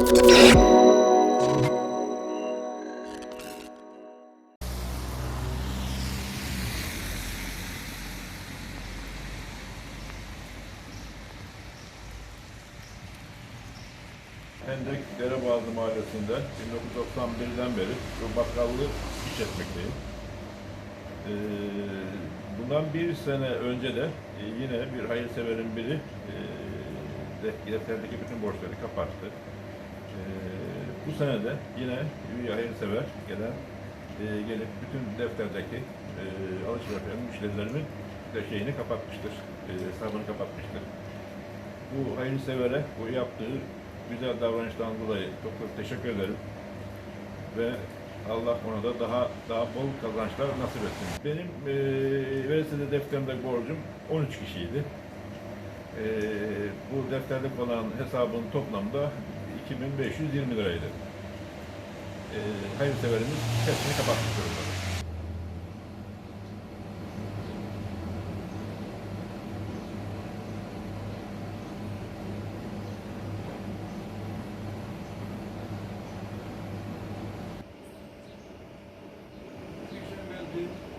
Hendek Derebağlı Mahallesi'nde 1991'den beri bu bakkallığı işletmekteyim. Ee, bundan bir sene önce de e, yine bir hayırseverin biri e, de- defterdeki bütün borçları kapattı. Ee, bu sene de yine bir hayırsever gelen e, gelip bütün defterdeki e, alışveriş yapan de şeyini kapatmıştır, e, hesabını kapatmıştır. Bu hayırsevere bu yaptığı güzel davranıştan dolayı çok çok teşekkür ederim. Ve Allah ona da daha daha bol kazançlar nasip etsin. Benim e, üniversitede defterimde borcum 13 kişiydi. E, bu defterde olan hesabın toplamda 2520 liraydı. E, hayırseverimiz hepsini kapatmış durumda. Thank you.